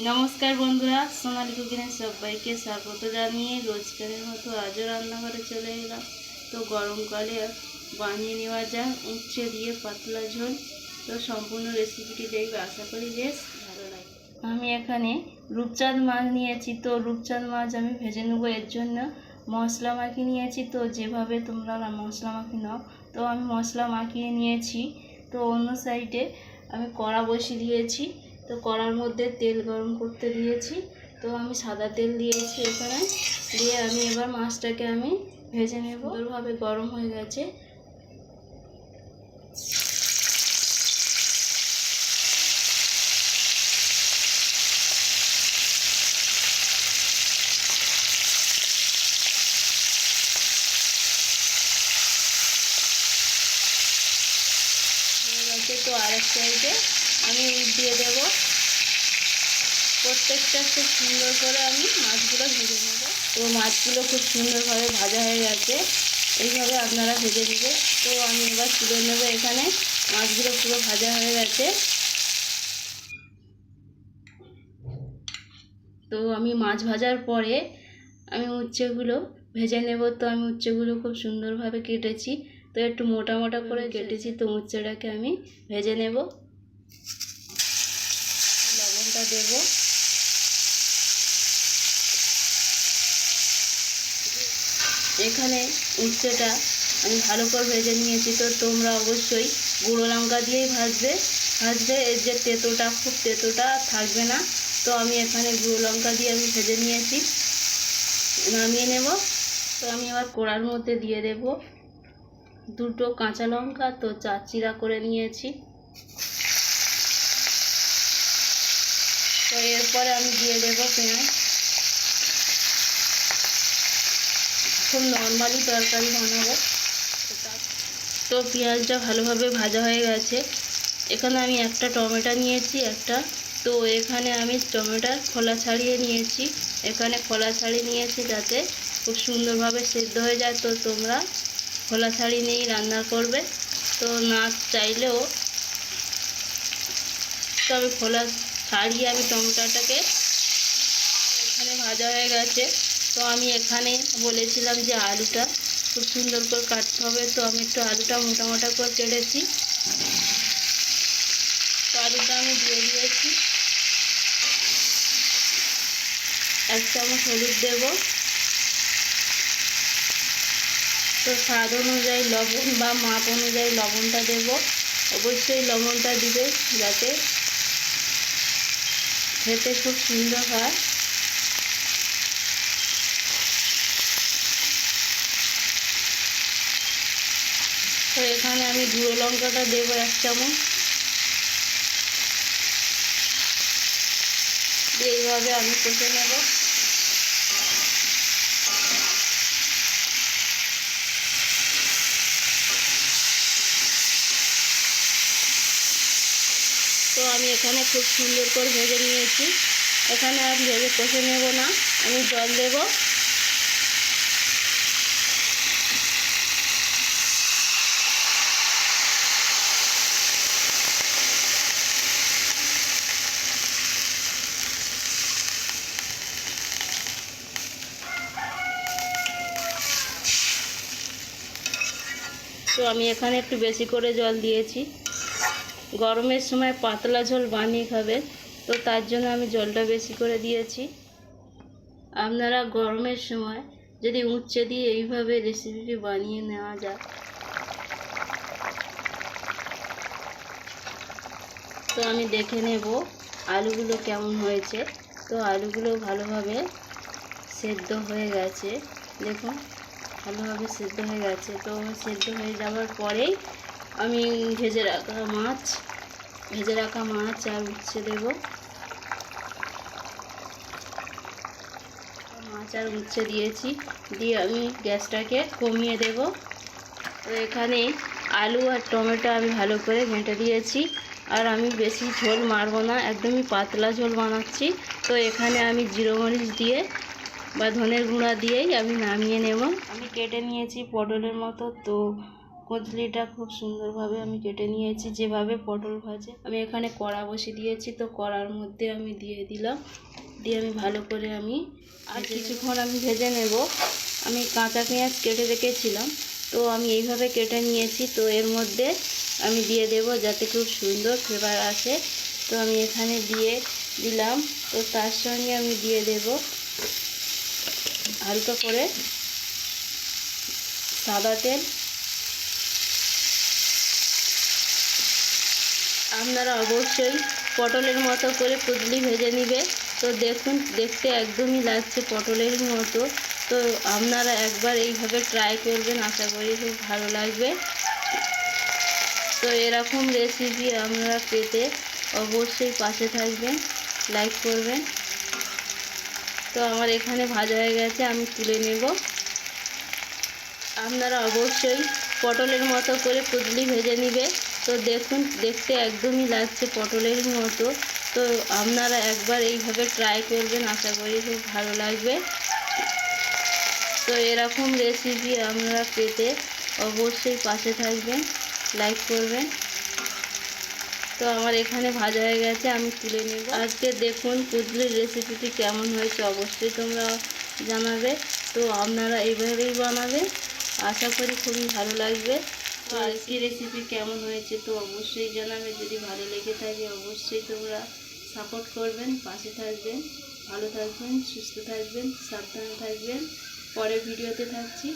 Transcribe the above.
নমস্কার বন্ধুরা, সোনালি কুকিনে সবাইকে স্বাগত জানিয়ে রোজকারের মতো আজও রান্নাঘরে চলে এলাম। তো গরমকালে বানিয়ে নেওয়া যায় উচ্ছে দিয়ে পাতলা ঝোল। তো সম্পূর্ণ রেসিপিটি দেখবে, আশা করি বেশ ভালো লাগে আমি এখানে রূপচাঁদ মাছ নিয়েছি। তো রূপচাঁদ মাছ আমি ভেজে নেব, এর জন্য মশলা মাখিয়ে নিয়েছি। তো যেভাবে তোমরা মশলা মাখিয়ে নাও, তো আমি মশলা মাখিয়ে নিয়েছি। তো অন্য সাইডে আমি কড়া বসিয়ে দিয়েছি। তো কড়ার মধ্যে তেল গরম করতে দিয়েছি। তো আমি সাদা তেল দিয়েছি এখানে। দিয়ে আমি এবার মাছটাকে আমি ভেজে নেব। সুন্দরভাবে গরম হয়ে গেছে। তো আরেক সাইডে আমি দিয়ে দেব। প্রত্যেকটা খুব সুন্দর করে আমি মাছগুলো ভেজে নেব। তো মাছগুলো খুব সুন্দরভাবে ভাজা হয়ে গেছে। এইভাবে আপনারা ভেজে নেবে। তো আমি এবার তুলে নেব এখানে। মাছগুলো পুরো ভাজা হয়ে গেছে। তো আমি মাছ ভাজার পরে আমি উচ্ছেগুলো ভেজে নেব। তো আমি উচ্ছেগুলো খুব সুন্দরভাবে কেটেছি। তো একটু মোটা মোটা করে কেটেছি। তো উচ্ছেটাকে আমি ভেজে নেব। লবণটা দেব। এখানে উচ্ছেটা আমি ভালো করে ভেজে নিয়েছি, তো তোমরা অবশ্যই গুঁড়ো লঙ্কা দিয়েই ভাজবে। ভাজবে এর যে তেঁতোটা, খুব তেঁতোটা থাকবে না। তো আমি এখানে গুঁড়ো লঙ্কা দিয়ে আমি ভেজে নিয়েছি। নামিয়ে নেব। তো আমি এবার কড়ার মধ্যে দিয়ে দেব দুটো কাঁচা লঙ্কা, তো চার চিরা করে নিয়েছি। তো এরপরে আমি দিয়ে দেব পেঁয়াজ। খুব নর্মালি তরকারি বানাবো। তো পেঁয়াজটা ভালোভাবে ভাজা হয়ে গেছে। এখানে আমি একটা টমেটো নিয়েছি, একটা। তো এখানে আমি টমেটোর খোলা ছাড়িয়ে নিয়েছি। এখানে খোলা ছাড়িয়ে নিয়েছি যাতে খুব সুন্দরভাবে সেদ্ধ হয়ে যায়। তো তোমরা খোলা ছাড়িয়ে নিয়েই রান্না করবে। তো না চাইলেও তো আমি খোলা ছাড়িয়ে আমি টমেটোটাকে এখানে ভাজা হয়ে গেছে। তো আমি এখানে বলেছিলাম যে আলুটা খুব সুন্দর করে কাটতে হবে। তো আমি একটু আলুটা মোটা মোটা করে কেটেছি। তো আলুটা আমি দিয়ে দিয়েছি। এক চামচ হলুদ দেব। তো স্বাদ অনুযায়ী লবণ বা মাপ অনুযায়ী লবণটা দেব। অবশ্যই লবণটা দিবে যাতে খেতে খুব সুন্দর হয়। তো এখানে আমি গুঁড়ো লঙ্কাটা দেবো এক চামচ। এইভাবে আমি কষে নেব। আমি এখানে খুব সুন্দর করে ভেজে নিয়েছি। এখানে আর ভেজে কষে নেব না। আমি জল দেব। তো আমি এখানে একটু বেশি করে জল দিয়েছি। গরমের সময় পাতলা ঝোল বানিয়ে খাবে, তো তার জন্য আমি জলটা বেশি করে দিয়েছি। আপনারা গরমের সময় যদি উচ্ছে দিয়ে এইভাবে রেসিপিটি বানিয়ে নেওয়া যায়। তো আমি দেখে নেব আলুগুলো কেমন হয়েছে। তো আলুগুলো ভালোভাবে সেদ্ধ হয়ে গেছে। দেখুন, ভালোভাবে সেদ্ধ হয়ে গেছে। তো সেদ্ধ হয়ে যাওয়ার পরেই আমি ভেজে রাখা মাছ, ভেজে রাখা মাছ আর উচ্ছে দেব। মাছ আর উচ্ছে দিয়েছি, দিয়ে আমি গ্যাসটাকে কমিয়ে দেব। তো এখানে আলু আর টমেটো আমি ভালো করে ঘেঁটে দিয়েছি, আর আমি বেশি ঝোল মারবো না, একদমই পাতলা ঝোল বানাচ্ছি। তো এখানে আমি জিরো মরিচ দিয়ে বা ধনের গুঁড়া দিয়েই আমি নামিয়ে নেব। আমি কেটে নিয়েছি পটলের মতো, তো কচলিটা খুব সুন্দরভাবে আমি কেটে নিয়েছি যেভাবে পটল ভাজে। আমি এখানে কড়া বসিয়ে দিয়েছি তো কড়ার মধ্যে আমি দিয়ে দিলাম। দিয়ে আমি ভালো করে আমি আর কিছুক্ষণ আমি ভেজে নেব। আমি কাঁচা পেঁয়াজ কেটে রেখেছিলাম তো আমি এইভাবে কেটে নিয়েছি তো এর মধ্যে আমি দিয়ে দেব যাতে খুব সুন্দর ফ্লেভার আসে। তো আমি এখানে দিয়ে দিলাম তো তার সঙ্গে আমি দিয়ে দেব হালকা করে সাদা তেল। আপনারা অবশ্যই পটলের মতো করে পুতলি ভেজে নিবে। তো দেখুন, দেখতে একদমই লাগছে পটলের মতো। তো আপনারা একবার এইভাবে ট্রাই করবেন, আশা করি খুব ভালো লাগবে। তো এরকম রেসিপি আপনারা পেতে অবশ্যই পাশে থাকবেন লাইক করবেন। তো আমার এখানে ভাজা হয়ে গেছে, আমি তুলে নেব। আপনারা অবশ্যই পটলের মতো করে পুতলি ভেজে নিবে। তো দেখুন, দেখতে একদমই লাগছে পটলের মতো। তো আপনারা একবার এইভাবে ট্রাই করবেন, আশা করি খুব ভালো লাগবে। তো এরকম রেসিপি আপনারা পেতে অবশ্যই পাশে থাকবেন লাইক করবেন। তো আমার এখানে ভাজা হয়ে গেছে, আমি তুলে নেব। আজকে দেখুন পুতলির রেসিপিটি কেমন হয়েছে, অবশ্যই তোমরা জানাবে। তো আপনারা এইভাবেই বানাবে আশা করি খুবই ভালো লাগবে। তো আজকে রেসিপি কেমন হয়েছে তো অবশ্যই জানাবে। যদি ভালো লেগে থাকে অবশ্যই তোমরা সাপোর্ট করবেন, পাশে থাকবেন, ভালো থাকবেন, সুস্থ থাকবেন, সাবধানে থাকবেন। পরে ভিডিওতে থাকছি।